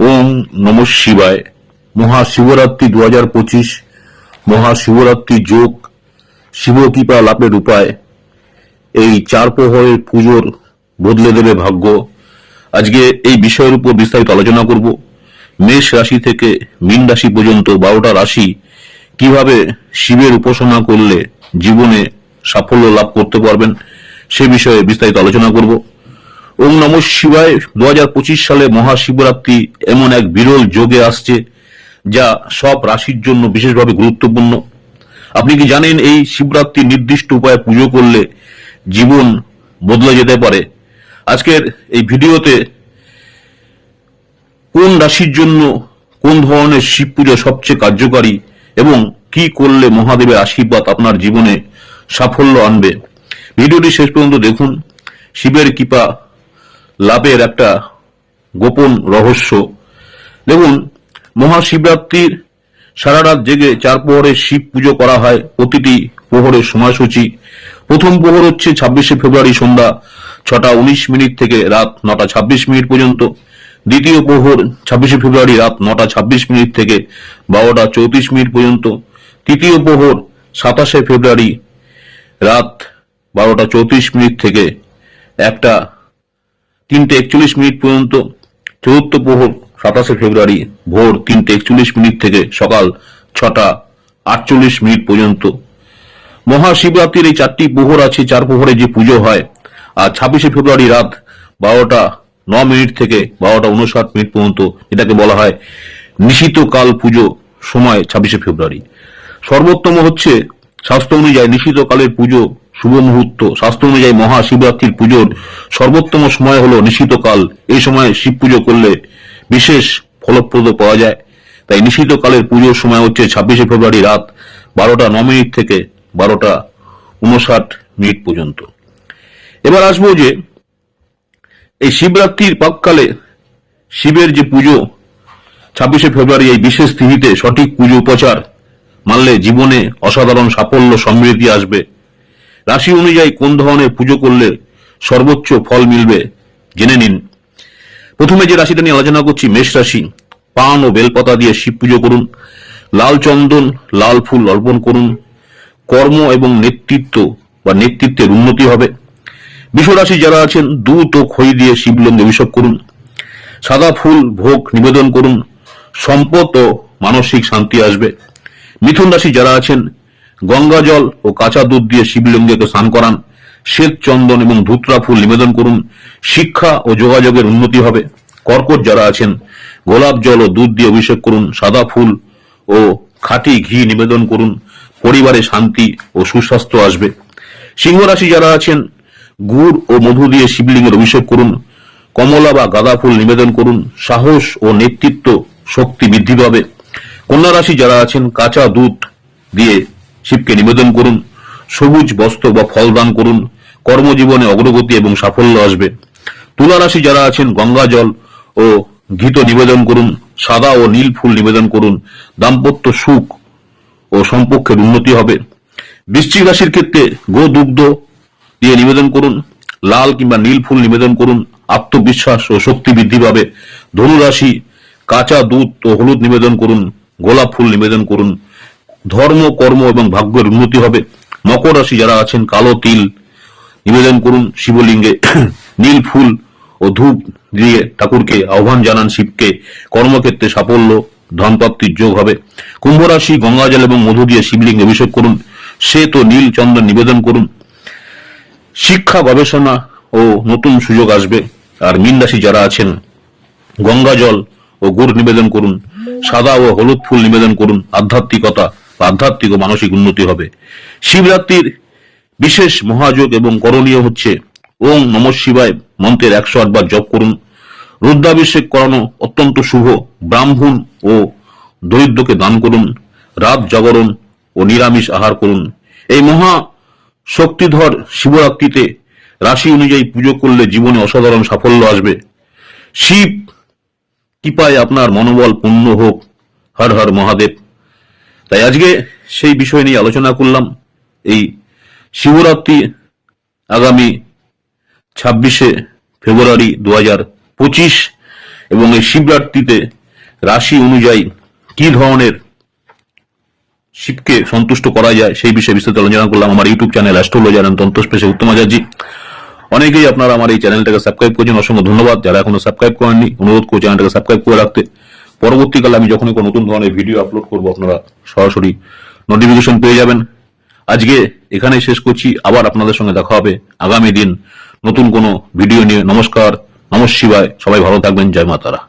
ওম নম শিবায়। মহাশিবরাত্রি দু হাজার পঁচিশ, মহাশিবরাত্রি যোগ, শিবকৃপা লাভের উপায়। এই চার প্রহরের পুজোর বদলে দেবে ভাগ্য। আজকে এই বিষয়ের উপর বিস্তারিত আলোচনা করব। মেষ রাশি থেকে মীন রাশি পর্যন্ত বারোটা রাশি কীভাবে শিবের উপাসনা করলে জীবনে সাফল্য লাভ করতে পারবেন সে বিষয়ে বিস্তারিত আলোচনা করব। ওম নম শিবায়। দু হাজার পঁচিশ সালে মহাশিবরাত্রি এমন এক বিরল যোগে আসছে, যা সব রাশির জন্য বিশেষভাবে গুরুত্বপূর্ণ। আপনি কি জানেন এই শিবরাত্রি নির্দিষ্ট উপায়ে পুজো করলে জীবন বদলে যেতে পারে? আজকের এই ভিডিওতে কোন রাশির জন্য কোন ধরনের শিব পুজো সবচেয়ে কার্যকারী এবং কি করলে মহাদেবের আশীর্বাদ আপনার জীবনে সাফল্য আনবে? ভিডিওটি শেষ পর্যন্ত দেখুন। শিবের কৃপা লাভের একটা গোপন রহস্য। দেখুন, মহাশিবরাত্রির সারা রাত জেগে চার প্রহরে শিব পুজো করা হয়, প্রতিটি প্রহরের সময়সূচি। প্রথম প্রহর হচ্ছে ছাব্বিশে ফেব্রুয়ারি সন্ধ্যা ছটা উনিশ মিনিট থেকে রাত নটা ছাব্বিশ মিনিট পর্যন্ত। দ্বিতীয় প্রহর ছাব্বিশে ফেব্রুয়ারি রাত নটা ছাব্বিশ মিনিট থেকে বারোটা চৌত্রিশ মিনিট পর্যন্ত। তৃতীয় প্রহর সাতাশে ফেব্রুয়ারি রাত বারোটা চৌত্রিশ মিনিট থেকে একটা তিনটে একচল্লিশ মিনিট পর্যন্ত, চতুর্থ প্রহর, সাতাশে ফেব্রুয়ারি ভোর তিনটে একচল্লিশ মিনিট থেকে সকাল ছটা আটচল্লিশ মিনিট পর্যন্ত। মহাশিবরাত্রির এই চারটি প্রহর আছে, চার প্রহরে যে পুজো হয়, আর ছাব্বিশে ফেব্রুয়ারি রাত বারোটা ন মিনিট থেকে বারোটা উনষাট মিনিট পর্যন্ত এটাকে বলা হয় নিশিত কাল পুজো সময় ছাব্বিশে ফেব্রুয়ারি। সর্বোত্তম হচ্ছে স্বাস্থ্য অনুযায়ী নিশিত কালের পুজো শুভ মুহূর্ত। শাস্ত্র অনুযায়ী মহাশিবরাত্রির পুজোর সর্বোত্তম সময় হলো নিশিত কাল এই সময় শিব পুজো করলে বিশেষ ফলপ্রদ পাওয়া যায়। তাই নিশিত কালের পুজোর সময় হচ্ছে ছাব্বিশে ফেব্রুয়ারি রাত বারোটা ন মিনিট থেকে বারোটা উনষাট মিনিট পর্যন্ত। এবার আসব যে এই শিবরাত্রির পাককালে শিবের যে পুজো, ছাব্বিশে ফেব্রুয়ারি এই বিশেষ তিথিতে সঠিক পুজো উপচার মানলে জীবনে অসাধারণ সাফল্য সমৃদ্ধি আসবে। রাশি অনুযায়ী কোন ধরনের পুজো করলে সর্বোচ্চ ফল মিলবে, জেনে নিন। প্রথমে যে রাশিটা নিয়ে আলোচনা করছি, মেষ রাশি, পান ও বেলপাতা দিয়ে শিব পুজো করুন, লাল চন্দন, লাল ফুল অর্পণ করুন, কর্ম এবং নেতৃত্ব বা নেতৃত্বের উন্নতি হবে। বিশ্বরাশি যারা আছেন, দুধ ও খই দিয়ে শিবলিঙ্গে অভিষেক করুন, সাদা ফুল ভোগ নিবেদন করুন, সম্পদ ও মানসিক শান্তি আসবে। মিথুন রাশি যারা আছেন গঙ্গা জল ও কাঁচা দুধ দিয়ে শিবলিঙ্গকে স্নান করান। শ্বেত চন্দন এবং ধুতরা ফুল নিবেদন করুন। শিক্ষা ও যোগাযোগের উন্নতি হবে। কর্কট যারা আছেন, গোলাপ জল ও দুধ দিয়ে অভিষেক করুন। সাদা ফুল ও খাঁটি ঘি নিবেদন করুন। পরিবারে শান্তি ও সুস্বাস্থ্য আসবে। সিংহ রাশি যারা আছেন, গুড় ও মধু দিয়ে শিবলিঙ্গের অভিষেক করুন। কমলা বা গাঁদা ফুল নিবেদন করুন। সাহস ও নেতৃত্ব শক্তি বৃদ্ধি পাবে। কন্যা রাশি যারা আছেন, কাঁচা দুধ দিয়ে শিবকে নিবেদন করুন, সবুজ বস্ত্র বা ফল দান করুন, কর্মজীবনে অগ্রগতি এবং সাফল্য আসবে। তুলা রাশি যারা আছেন, গঙ্গা জল ও ঘিত নিবেদন করুন, সাদা ও নীল ফুল নিবেদন করুন, দাম্পত্য সুখ ও সম্পর্কের উন্নতি হবে। বৃশ্চিক রাশির ক্ষেত্রে গো দুগ্ধ দিয়ে নিবেদন করুন, লাল কিংবা নীল ফুল নিবেদন করুন, আত্মবিশ্বাস ও শক্তি বৃদ্ধি পাবে। ধনুরাশি কাঁচা দুধ ও হলুদ নিবেদন করুন, গোলাপ ফুল নিবেদন করুন ধর্ম, কর্ম এবং ভাগ্যের উন্নতি হবে। মকর রাশি যারা আছেন, কালো তিল, নিবেদন করুন শিবলিঙ্গে। নীল ফুল ও ধূপ দিয়ে ঠাকুরকে আহ্বান জানান শিবকে। কর্মক্ষেত্রে সাফল্য, ধনপ্রাপ্তির যোগ হবে। কুম্ভ রাশি গঙ্গাজল এবং মধু দিয়ে শিবলিঙ্গে অভিষেক করুন। সে তো নীল চন্দন নিবেদন করুন। শিক্ষা, গবেষণা ও নতুন সুযোগ আসবে। আর মীন রাশি যারা আছেন, গঙ্গা জল ও গুড় নিবেদন করুন। সাদা ও হলুদ ফুল নিবেদন করুন। আধ্যাত্মিকতা আধ্যাত্মিক ও মানসিক উন্নতি হবে। শিবরাত্রির বিশেষ মহাযোগ এবং করণীয় হচ্ছে ওম নম শিবায় মন্ত্রের একশো আটবার জপ করুন। রুদ্রাভিষেক করানো অত্যন্ত শুভ। ব্রাহ্মণ ও দরিদ্রকে দান করুন। রাত জাগরণ ও নিরামিষ আহার করুন। এই মহা শক্তিধর শিবরাত্রিতে রাশি অনুযায়ী পুজো করলে জীবনে অসাধারণ সাফল্য আসবে। শিব কৃপায় আপনার মনোবল পূর্ণ হোক। হর হর মহাদেব। তাই আজকে সেই বিষয় নিয়ে আলোচনা করলাম। এই শিবরাত্রি আগামী ছাব্বিশে ফেব্রুয়ারি দু পঁচিশ এবং এই শিবরাত্রিতে রাশি অনুযায়ী কি ধরনের শিবকে সন্তুষ্ট করা যায় সেই বিষয়ে বিস্তারিত আলোচনা করলাম। আমার ইউটিউব চ্যানেল অ্যাস্ট্রোলজার এন্ড তন্ত্রস্পেশে উত্তম আচার্যি অনেকেই আপনারা আমার এই চ্যানেলটাকে সাবস্ক্রাইব করেছেন, অসংখ্য ধন্যবাদ। যারা এখনও সাবস্ক্রাইব করেননি, অনুরোধ করছি চ্যানেলটাকে সাবস্ক্রাইব করে রাখতে। পরবর্তীকালে আমি যখনই কোনো নতুন ধরনের ভিডিও আপলোড করব, আপনারা সরাসরি নোটিফিকেশন পেয়ে যাবেন। আজকে এখানে শেষ করছি। আবার আপনাদের সঙ্গে দেখা হবে। আগামী দিন নতুন কোনো ভিডিও নিয়ে। নমস্কার নমঃ শিবায়। সবাই ভালো থাকবেন। জয় মাতারা